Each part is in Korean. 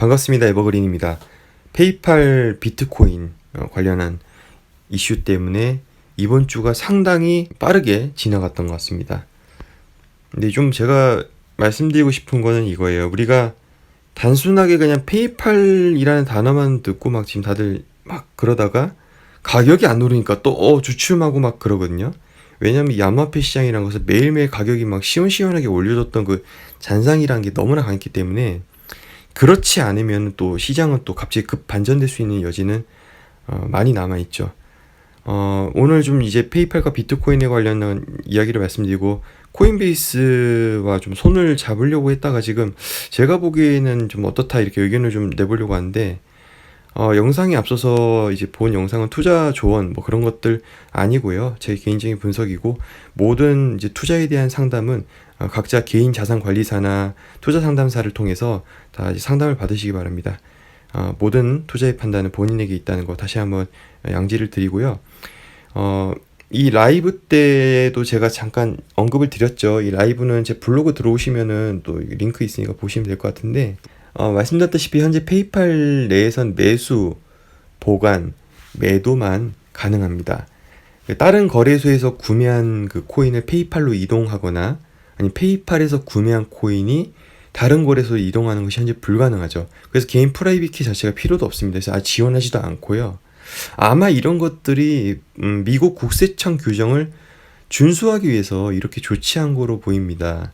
반갑습니다. 에버그린입니다. 페이팔 비트코인 어, 관련한 이슈 때문에 이번 주가 상당히 빠르게 지나갔던 것 같습니다. 근데 좀 제가 말씀드리고 싶은 거는 이거예요. 우리가 단순하게 그냥 페이팔이라는 단어만 듣고 막 지금 다들 막 그러다가 가격이 안 오르니까 또 어 주춤하고 막 그러거든요. 왜냐면 이 암호화폐 시장이라는 것은 매일매일 가격이 막 시원시원하게 올려줬던 그 잔상이라는 게 너무나 강했기 때문에 그렇지 않으면 또 시장은 또 갑자기 급 반전될 수 있는 여지는 어, 많이 남아 있죠. 어, 오늘 좀 이제 페이팔과 비트코인에 관련한 이야기를 말씀드리고 코인베이스와 좀 손을 잡으려고 했다가 지금 제가 보기에는 좀 어떻다 이렇게 의견을 좀 내보려고 하는데 어, 영상에 앞서서 이제 본 영상은 투자 조언 뭐 그런 것들 아니고요. 제 개인적인 분석이고 모든 이제 투자에 대한 상담은 어, 각자 개인 자산 관리사나 투자 상담사를 통해서 다 상담을 받으시기 바랍니다. 어, 모든 투자의 판단은 본인에게 있다는 거 다시 한번 양지를 드리고요. 어, 이 라이브 때도 제가 잠깐 언급을 드렸죠. 이 라이브는 제 블로그 들어오시면은 또 링크 있으니까 보시면 될 것 같은데 어, 말씀드렸다시피 현재 페이팔 내에선 매수, 보관, 매도만 가능합니다. 다른 거래소에서 구매한 그 코인을 페이팔로 이동하거나 아니 페이팔에서 구매한 코인이 다른 거래소로 이동하는 것이 현재 불가능하죠. 그래서 개인 프라이빗 키 자체가 필요도 없습니다. 그래서 아 지원하지도 않고요. 아마 이런 것들이 음, 미국 국세청 규정을 준수하기 위해서 이렇게 조치한 거로 보입니다.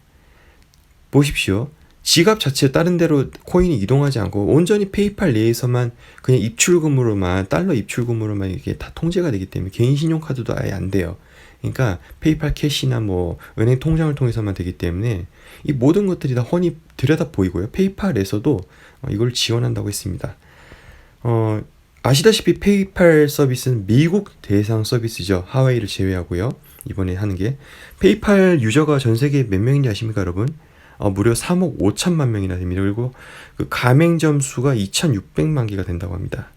보십시오. 지갑 자체 다른 데로 코인이 이동하지 않고 온전히 페이팔 내에서만 그냥 입출금으로만 달러 입출금으로만 이게 다 통제가 되기 때문에 개인 신용카드도 아예 안 돼요. 그러니까 페이팔 캐시나 뭐 은행 통장을 통해서만 되기 때문에 이 모든 것들이 다 훤히 들여다 보이고요. 페이팔에서도 어, 이걸 지원한다고 했습니다. 어, 아시다시피 페이팔 서비스는 미국 대상 서비스죠. 하와이를 제외하고요. 이번에 하는 게 페이팔 유저가 전 세계에 몇 명인지 아십니까, 여러분? 어, 무려 3억 5천만 명이나 됩니다. 그리고 그 가맹점 수가 2,600만 개가 된다고 합니다.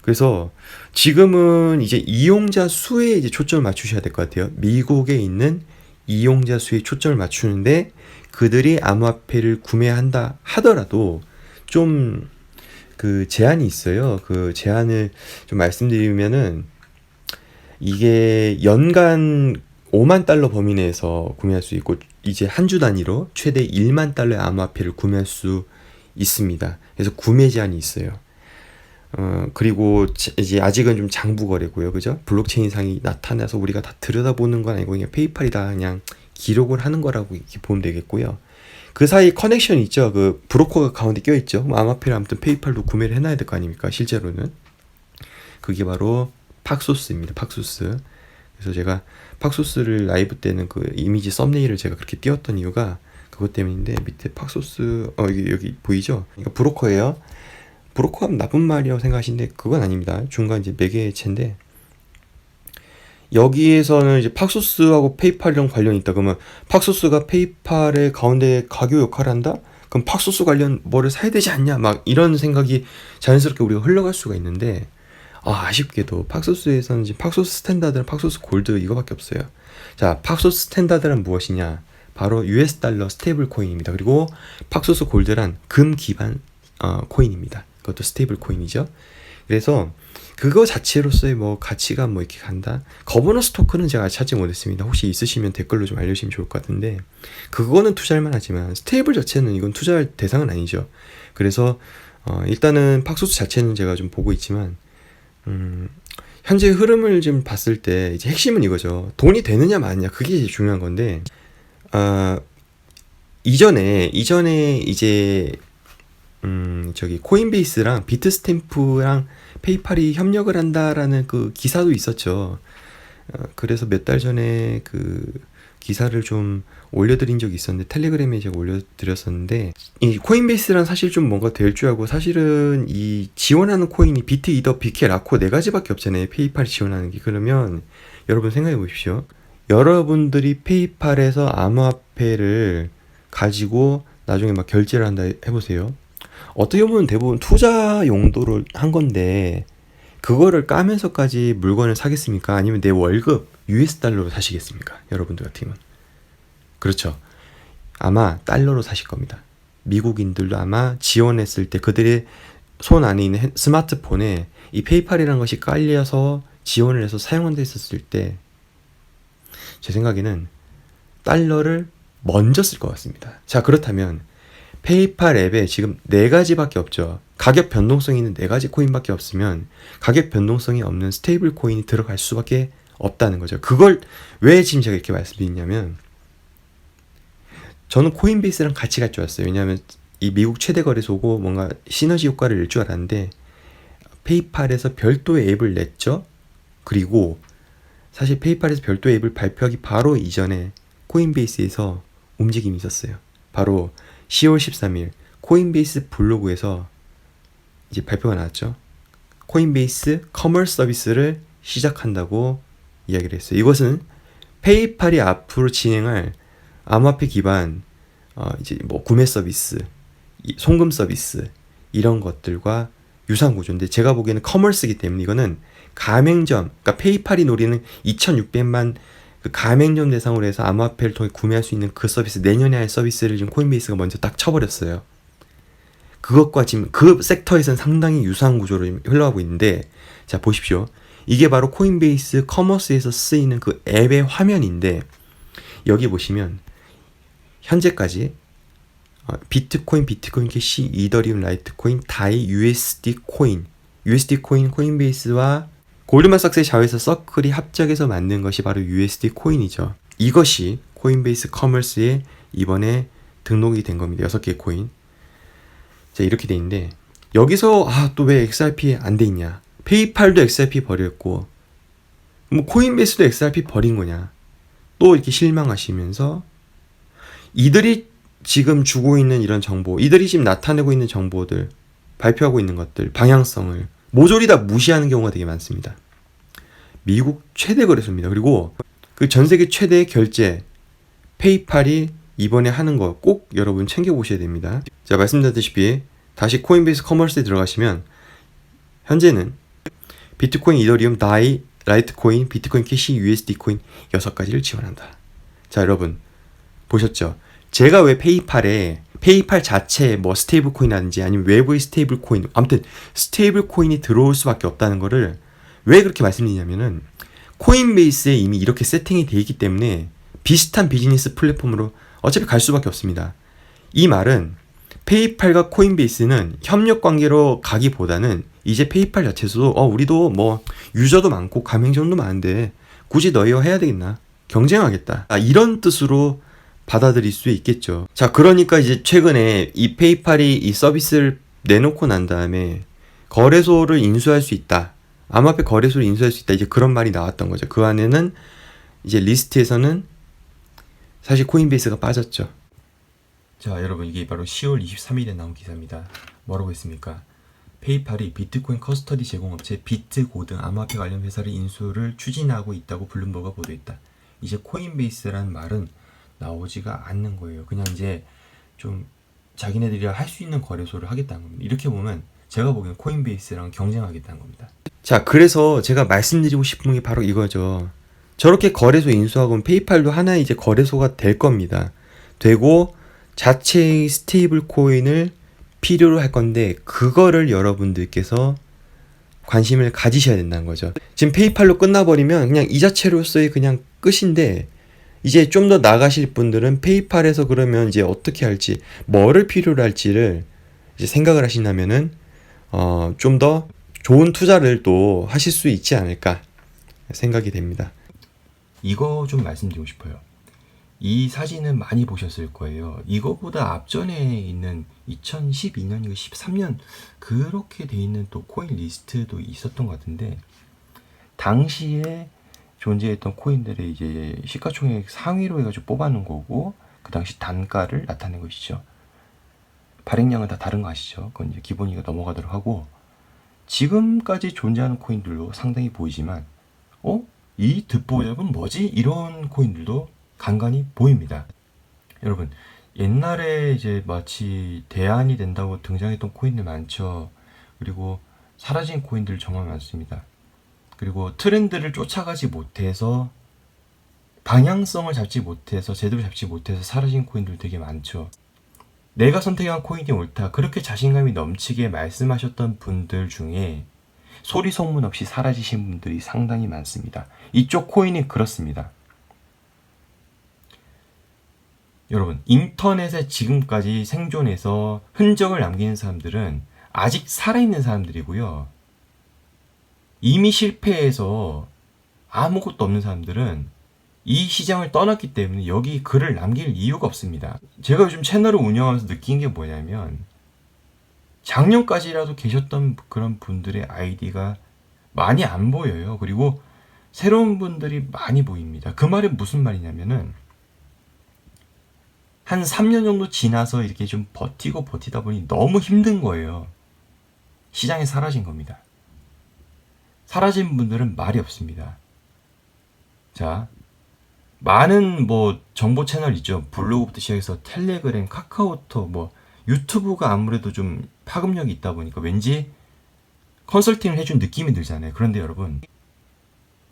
그래서 지금은 이제 이용자 수에 이제 초점을 맞추셔야 될 것 같아요. 미국에 있는 이용자 수에 초점을 맞추는데 그들이 암호화폐를 구매한다 하더라도 좀 그 제한이 있어요. 그 제한을 좀 말씀드리면은 이게 연간 5만 달러 범위 내에서 구매할 수 있고 이제 한 주 단위로 최대 1만 달러의 암호화폐를 구매할 수 있습니다. 그래서 구매 제한이 있어요. 어, 그리고 이제 아직은 좀 장부 거래고요. 그죠? 블록체인 상이 나타나서 우리가 다 들여다보는 건 아니고 그냥 페이팔이다 그냥 기록을 하는 거라고 이렇게 보면 되겠고요. 그 사이 커넥션 있죠. 그 브로커가 가운데 껴 있죠. 암호화폐를 아무튼 페이팔도 구매를 해 놔야 될 거 아닙니까? 실제로는. 그게 바로 팍소스입니다. 팍소스. 그래서 제가 팍소스를 라이브 때는 그 이미지 썸네일을 제가 그렇게 띄웠던 이유가 그것 때문인데 밑에 팍소스 어 여기 여기 보이죠? 이거 브로커예요. 브로커가 나쁜 말이라고 생각하시는데 그건 아닙니다. 중간 이제 매개체인데 여기에서는 이제 팍소스하고 페이팔이랑 관련이 있다 그러면 팍소스가 페이팔의 가운데 가교 역할을 한다? 그럼 팍소스 관련 뭐를 사야 되지 않냐? 막 이런 생각이 자연스럽게 우리가 흘러갈 수가 있는데 아, 아쉽게도 팍소스에서는 지금 팍소스 스탠다드랑 팍소스 골드 이거밖에 없어요. 자, 팍소스 스탠다드란 무엇이냐? 바로 US 달러 스테이블 코인입니다. 그리고 팍소스 골드란 금 기반 어, 코인입니다. 그것도 스테이블 코인이죠. 그래서 그거 자체로서의 뭐 가치가 뭐 이렇게 간다. 거버넌스 토큰은 제가 찾지 못했습니다. 혹시 있으시면 댓글로 좀 알려주시면 좋을 것 같은데 그거는 투자할 만하지만 스테이블 자체는 이건 투자할 대상은 아니죠. 그래서 어, 일단은 팍소스 자체는 제가 좀 보고 있지만 음, 현재 흐름을 좀 봤을 때 이제 핵심은 이거죠. 돈이 되느냐 마느냐 그게 중요한 건데 아 이전에 이전에 이제 음 저기 코인베이스랑 비트스탬프랑 페이팔이 협력을 한다라는 그 기사도 있었죠. 어, 그래서 몇 달 전에 그 기사를 좀 올려드린 적이 있었는데 텔레그램에 제가 올려드렸었는데 이 코인베이스란 사실 좀 뭔가 될 줄 알고 사실은 이 지원하는 코인이 비트, 이더, 비케, 라코 네 가지밖에 없잖아요. 페이팔 지원하는 게 그러면 여러분 생각해 보십시오. 여러분들이 페이팔에서 암호화폐를 가지고 나중에 막 결제를 한다 해보세요. 어떻게 보면 대부분 투자 용도를 한 건데 그거를 까면서까지 물건을 사겠습니까? 아니면 내 월급 US 달러로 사시겠습니까? 여러분들 같으면 그렇죠. 아마 달러로 사실 겁니다. 미국인들도 아마 지원했을 때 그들의 손 안에 있는 핸- 스마트폰에 이 페이팔이라는 것이 깔려서 지원을 해서 사용한다 했었을 때 제 생각에는 달러를 먼저 쓸 것 같습니다. 자, 그렇다면 페이팔 앱에 지금 네 가지밖에 없죠. 가격 변동성이 있는 네 가지 코인밖에 없으면 가격 변동성이 없는 스테이블 코인이 들어갈 수밖에 없다는 거죠. 그걸 왜 지금 제가 이렇게 말씀드리냐면 저는 코인베이스랑 같이 갈 줄 알았어요. 왜냐하면 이 미국 최대 거래소고 뭔가 시너지 효과를 낼 줄 알았는데 페이팔에서 별도의 앱을 냈죠. 그리고 사실 페이팔에서 별도의 앱을 발표하기 바로 이전에 코인베이스에서 움직임이 있었어요. 바로 10월 13일 코인베이스 블로그에서 이제 발표가 나왔죠. 코인베이스 커머스 서비스를 시작한다고 이야기를 했어요. 이것은 페이팔이 앞으로 진행할 암호화폐 기반 어 이제 뭐 구매 서비스, 이 송금 서비스 이런 것들과 유사한 구조인데 제가 보기에는 커머스이기 때문에 이거는 가맹점, 그러니까 페이팔이 노리는 2,600만 그 가맹점 대상으로 해서 암호화폐를 통해 구매할 수 있는 그 서비스 내년에 할 서비스를 지금 코인베이스가 먼저 딱 쳐버렸어요. 그것과 지금 그 섹터에서는 상당히 유사한 구조로 흘러가고 있는데 자 보십시오. 이게 바로 코인베이스 커머스에서 쓰이는 그 앱의 화면인데 여기 보시면 현재까지 어, 비트코인, 비트코인 캐시, 이더리움, 라이트코인, 다이, USD 코인, USD 코인, 코인베이스와 골드만삭스의 자회사 서클이 합작해서 만든 것이 바로 USD 코인이죠. 이것이 코인베이스 커머스에 이번에 등록이 된 겁니다. 6개의 코인. 자, 이렇게 돼 있는데 여기서 아, 또 왜 XRP 안 돼 있냐? 페이팔도 XRP 버렸고 뭐 코인베이스도 XRP 버린 거냐? 또 이렇게 실망하시면서 이들이 지금 주고 있는 이런 정보, 이들이 지금 나타내고 있는 정보들, 발표하고 있는 것들, 방향성을 모조리 다 무시하는 경우가 되게 많습니다. 미국 최대 거래소입니다. 그리고 그 전 세계 최대 결제 페이팔이 이번에 하는 거 꼭 여러분 챙겨 보셔야 됩니다. 자, 말씀드렸다시피 다시 코인베이스 커머스에 들어가시면 현재는 비트코인, 이더리움, 다이, 라이트코인, 비트코인 캐시, USD 코인 여섯 가지를 지원한다. 자, 여러분 보셨죠? 제가 왜 페이팔에 페이팔 자체에 뭐 스테이블 코인이라든지 아니면 외부의 스테이블 코인 아무튼 스테이블 코인이 들어올 수밖에 없다는 거를 왜 그렇게 말씀드리냐면은 코인베이스에 이미 이렇게 세팅이 돼 있기 때문에 비슷한 비즈니스 플랫폼으로 어차피 갈 수밖에 없습니다. 이 말은 페이팔과 코인베이스는 협력 관계로 가기보다는 이제 페이팔 자체에서도 어 우리도 뭐 유저도 많고 가맹점도 많은데 굳이 너희와 해야 되겠나 경쟁하겠다 아, 이런 뜻으로 받아들일 수 있겠죠. 자 그러니까 이제 최근에 이 페이팔이 이 서비스를 내놓고 난 다음에 거래소를 인수할 수 있다. 암호화폐 거래소를 인수할 수 있다. 이제 그런 말이 나왔던 거죠. 그 안에는 이제 리스트에서는 사실 코인베이스가 빠졌죠. 자, 여러분 이게 바로 10월 23일에 나온 기사입니다. 뭐라고 했습니까? 페이팔이 비트코인 커스터디 제공업체 비트고 등 암호화폐 관련 회사를 인수를 추진하고 있다고 블룸버그가 보도했다. 이제 코인베이스라는 말은 나오지가 않는 거예요. 그냥 이제 좀 자기네들이 할 수 있는 거래소를 하겠다는 겁니다. 이렇게 보면 제가 보기엔 코인베이스랑 경쟁하겠다는 겁니다. 자, 그래서 제가 말씀드리고 싶은 게 바로 이거죠. 저렇게 거래소 인수하고 페이팔도 하나의 이제 거래소가 될 겁니다. 되고 자체의 스테이블 코인을 필요로 할 건데 그거를 여러분들께서 관심을 가지셔야 된다는 거죠. 지금 페이팔로 끝나버리면 그냥 이 자체로서의 그냥 끝인데 이제 좀 더 나가실 분들은 페이팔에서 그러면 이제 어떻게 할지 뭐를 필요로 할지를 이제 생각을 하신다면은 어, 좀 더 좋은 투자를 또 하실 수 있지 않을까 생각이 됩니다. 이거 좀 말씀드리고 싶어요. 이 사진은 많이 보셨을 거예요. 이거보다 앞전에 있는 2012년이고 13년 그렇게 돼 있는 또 코인 리스트도 있었던 것 같은데 당시에 존재했던 코인들의 이제 시가총액 상위로 해가지고 뽑아놓은 거고 그 당시 단가를 나타낸 것이죠. 발행량은 다 다른 거 아시죠? 그건 이제 기본이가 넘어가도록 하고 지금까지 존재하는 코인들도 상당히 보이지만 어? 이 득보잡은 뭐지? 이런 코인들도 간간히 보입니다. 여러분, 옛날에 이제 마치 대안이 된다고 등장했던 코인들 많죠. 그리고 사라진 코인들 정말 많습니다. 그리고 트렌드를 쫓아가지 못해서 방향성을 잡지 못해서 제대로 잡지 못해서 사라진 코인들 되게 많죠. 내가 선택한 코인이 옳다. 그렇게 자신감이 넘치게 말씀하셨던 분들 중에 소리 소문 없이 사라지신 분들이 상당히 많습니다. 이쪽 코인이 그렇습니다. 여러분, 인터넷에 지금까지 생존해서 흔적을 남기는 사람들은 아직 살아있는 사람들이고요. 이미 실패해서 아무것도 없는 사람들은 이 시장을 떠났기 때문에 여기 글을 남길 이유가 없습니다. 제가 요즘 채널을 운영하면서 느낀 게 뭐냐면 작년까지라도 계셨던 그런 분들의 아이디가 많이 안 보여요. 그리고 새로운 분들이 많이 보입니다. 그 말은 무슨 말이냐면은 한 3년 정도 지나서 이렇게 좀 버티고 버티다 보니 너무 힘든 거예요. 시장에 사라진 겁니다. 사라진 분들은 말이 없습니다. 자, 많은 뭐 정보 채널 있죠. 블로그부터 시작해서 텔레그램, 카카오톡, 뭐 유튜브가 아무래도 좀 파급력이 있다 보니까 왠지 컨설팅을 해준 느낌이 들잖아요. 그런데 여러분,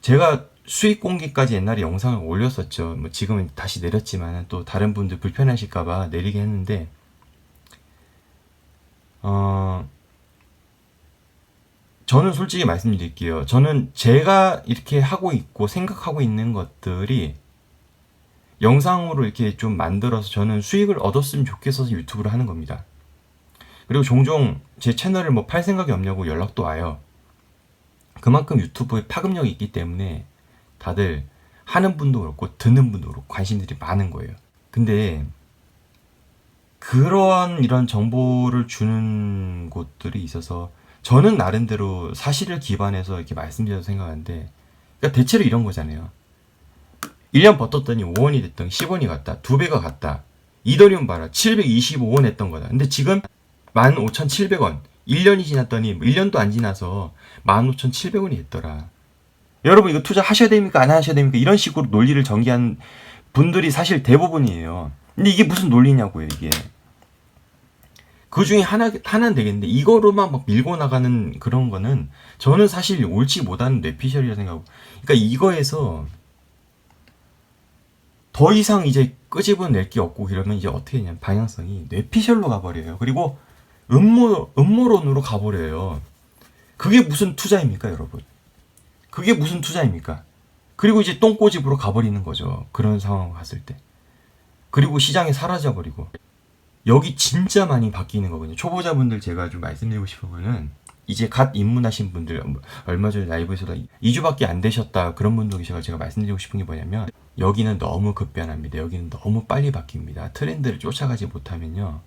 제가 수익 공개까지 옛날에 영상을 올렸었죠. 뭐 지금은 다시 내렸지만 또 다른 분들 불편하실까봐 내리게 했는데, 어, 저는 솔직히 말씀드릴게요. 저는 제가 이렇게 하고 있고 생각하고 있는 것들이 영상으로 이렇게 좀 만들어서 저는 수익을 얻었으면 좋겠어서 유튜브를 하는 겁니다. 그리고 종종 제 채널을 뭐 팔 생각이 없냐고 연락도 와요. 그만큼 유튜브에 파급력이 있기 때문에 다들 하는 분도 그렇고 듣는 분도 그렇고 관심들이 많은 거예요. 근데 그러한 이런 정보를 주는 곳들이 있어서 저는 나름대로 사실을 기반해서 이렇게 말씀드려서 생각하는데 그러니까 대체로 이런 거잖아요. 1년 버텼더니 5원이 됐던 10원이 갔다. 두 배가 갔다. 이더리움 봐라. 725원 했던 거다. 근데 지금 15,700원. 1년이 지났더니 1년도 안 지나서 15,700원이 됐더라. 여러분 이거 투자 하셔야 됩니까? 안 하셔야 됩니까? 이런 식으로 논리를 전개한 분들이 사실 대부분이에요. 근데 이게 무슨 논리냐고요, 이게. 그 중에 하나, 하나는 되겠는데, 이거로만 막 밀고 나가는 그런 거는 저는 사실 옳지 못한 뇌피셜이라 생각하고. 그러니까 이거에서 더 이상 이제 끄집어낼 게 없고 이러면 이제 어떻게 되냐면 방향성이 뇌피셜로 가버려요. 그리고 음모, 음모론으로 가버려요. 그게 무슨 투자입니까, 여러분? 그게 무슨 투자입니까? 그리고 이제 똥꼬집으로 가버리는 거죠. 그런 상황 갔을 때. 그리고 시장이 사라져버리고. 여기 진짜 많이 바뀌는 거거든요. 초보자분들 제가 좀 말씀드리고 싶은 거는 이제 갓 입문하신 분들 얼마 전에 라이브에서도 2주밖에 안 되셨다 그런 분들 계셔서 제가 말씀드리고 싶은 게 뭐냐면 여기는 너무 급변합니다. 여기는 너무 빨리 바뀝니다. 트렌드를 쫓아가지 못하면요.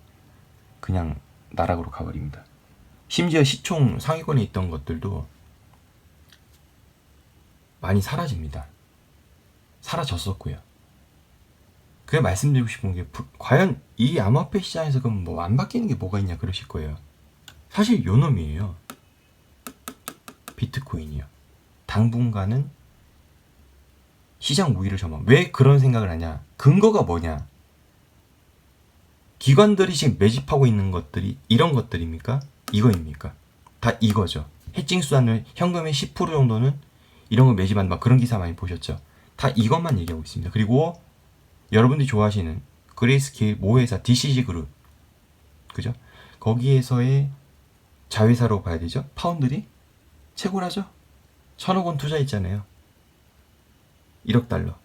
그냥 나락으로 가버립니다. 심지어 시총 상위권에 있던 것들도 많이 사라집니다. 사라졌었고요. 그게 말씀드리고 싶은 게 부- 과연 이 암호화폐 시장에서 그럼 뭐 안 바뀌는 게 뭐가 있냐 그러실 거예요. 사실 요 놈이에요. 비트코인이요. 당분간은 시장 우위를 점하. 왜 그런 생각을 하냐? 근거가 뭐냐? 기관들이 지금 매집하고 있는 것들이 이런 것들입니까? 이거입니까? 다 이거죠. 해칭 수단을 현금의 10% 정도는 이런 거 매집한 막 그런 기사 많이 보셨죠? 다 이것만 얘기하고 있습니다. 그리고 여러분들이 좋아하시는 그레이스케일 모회사 DCG 그룹 그죠? 거기에서의 자회사로 봐야 되죠? 파운드리 최고라죠? 천억 원 투자했잖아요. 1억 달러.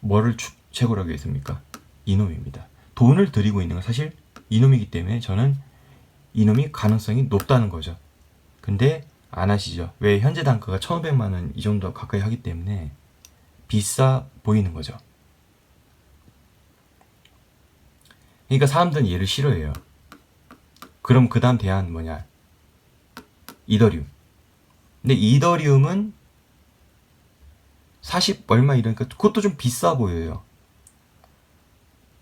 뭐를 추, 최고라고 했습니까? 이놈입니다. 돈을 들이고 있는 건 사실 이놈이기 때문에 저는 이놈이 가능성이 높다는 거죠. 근데 안 하시죠. 왜 현재 단가가 1,500만 원 이 정도 가까이 하기 때문에 비싸 보이는 거죠. 그러니까 사람들은 얘를 싫어해요. 그럼 그 다음 대안 뭐냐? 이더리움. 근데 이더리움은 40 얼마 이러니까 그것도 좀 비싸 보여요.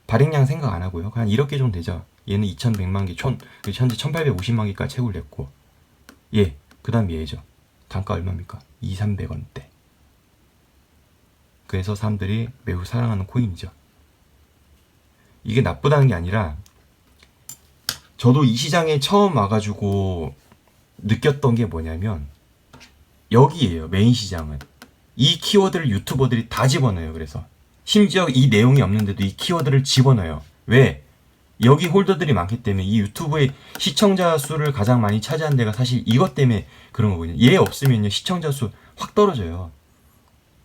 발행량 생각 안 하고요. 그냥 이렇게 좀 되죠. 얘는 2100만 개, 천, 현재 1850만 개까지 채굴 냈고. 예, 그 다음 얘죠. 단가 얼마입니까? 2, 300원대. 그래서 사람들이 매우 사랑하는 코인이죠. 이게 나쁘다는 게 아니라 저도 이 시장에 처음 와가지고 느꼈던 게 뭐냐면 여기에요 메인 시장은 이 키워드를 유튜버들이 다 집어넣어요 그래서 심지어 이 내용이 없는데도 이 키워드를 집어넣어요 왜 여기 홀더들이 많기 때문에 이 유튜브의 시청자 수를 가장 많이 차지한 데가 사실 이것 때문에 그런 거거든요. 얘 없으면요 시청자 수 확 떨어져요.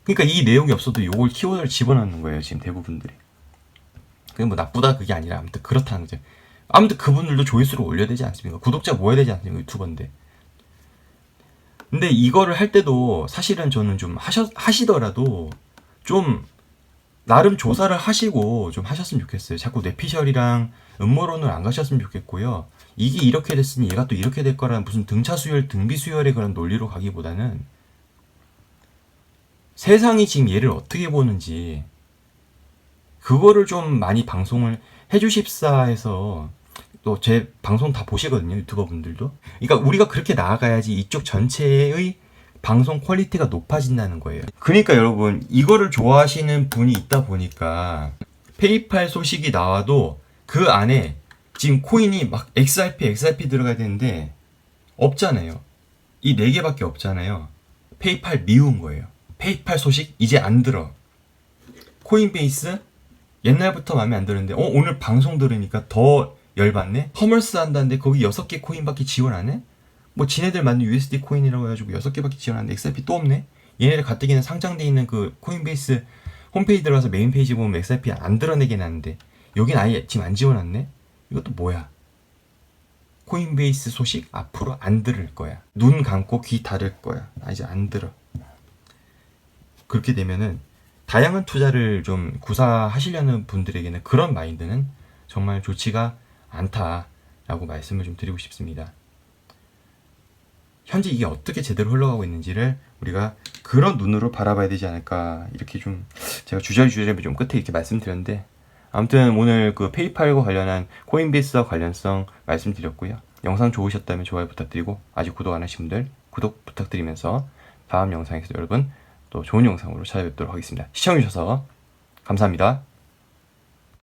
그러니까 이 내용이 없어도 요걸 키워드를 집어넣는 거예요 지금 대부분들이. 그게 뭐 나쁘다 그게 아니라 아무튼 그렇다는 거죠. 아무튼 그분들도 조회수를 올려야 되지 않습니까? 구독자 모아야 되지 않습니까? 유튜버인데. 근데 이거를 할 때도 사실은 저는 좀 하셔, 하시더라도 좀 나름 조사를 하시고 좀 하셨으면 좋겠어요. 자꾸 뇌피셜이랑 음모론을 안 가셨으면 좋겠고요. 이게 이렇게 됐으니 얘가 또 이렇게 될 거라는 무슨 등차 수열, 등비 수열의 그런 논리로 가기보다는 세상이 지금 얘를 어떻게 보는지 그거를 좀 많이 방송을 해주십사 해서 또 제 방송 다 보시거든요 유튜버 분들도 그러니까 우리가 그렇게 나아가야지 이쪽 전체의 방송 퀄리티가 높아진다는 거예요 그러니까 여러분 이거를 좋아하시는 분이 있다 보니까 페이팔 소식이 나와도 그 안에 지금 코인이 막 XRP XRP 들어가야 되는데 없잖아요. 이 네 개밖에 없잖아요. 페이팔 미운 거예요. 페이팔 소식 이제 안 들어. 코인베이스 옛날부터 마음에 안 드는데 어 오늘 방송 들으니까 더 열받네? 커머스 한다는데 거기 6개 코인밖에 지원 안 해? 뭐 지네들 만든 USD 코인이라고 해가지고 6개밖에 지원 안 해. XRP 또 없네? 얘네들 가뜩이나 상장돼 있는 그 코인베이스 홈페이지 들어가서 메인 페이지 보면 XRP 안 드러내게 놨는데 여긴 아예 지금 안 지원했네? 이것도 뭐야? 코인베이스 소식 앞으로 안 들을 거야. 눈 감고 귀 닫을 거야. 아 이제 안 들어. 그렇게 되면은 다양한 투자를 좀 구사하시려는 분들에게는 그런 마인드는 정말 좋지가 않다라고 말씀을 좀 드리고 싶습니다. 현재 이게 어떻게 제대로 흘러가고 있는지를 우리가 그런 눈으로 바라봐야 되지 않을까 이렇게 좀 제가 주저주저 좀 끝에 이렇게 말씀드렸는데 아무튼 오늘 그 페이팔과 관련한 코인베이스와 관련성 말씀드렸고요. 영상 좋으셨다면 좋아요 부탁드리고 아직 구독 안 하신 분들 구독 부탁드리면서 다음 영상에서 여러분 또 좋은 영상으로 찾아뵙도록 하겠습니다. 시청해주셔서 감사합니다.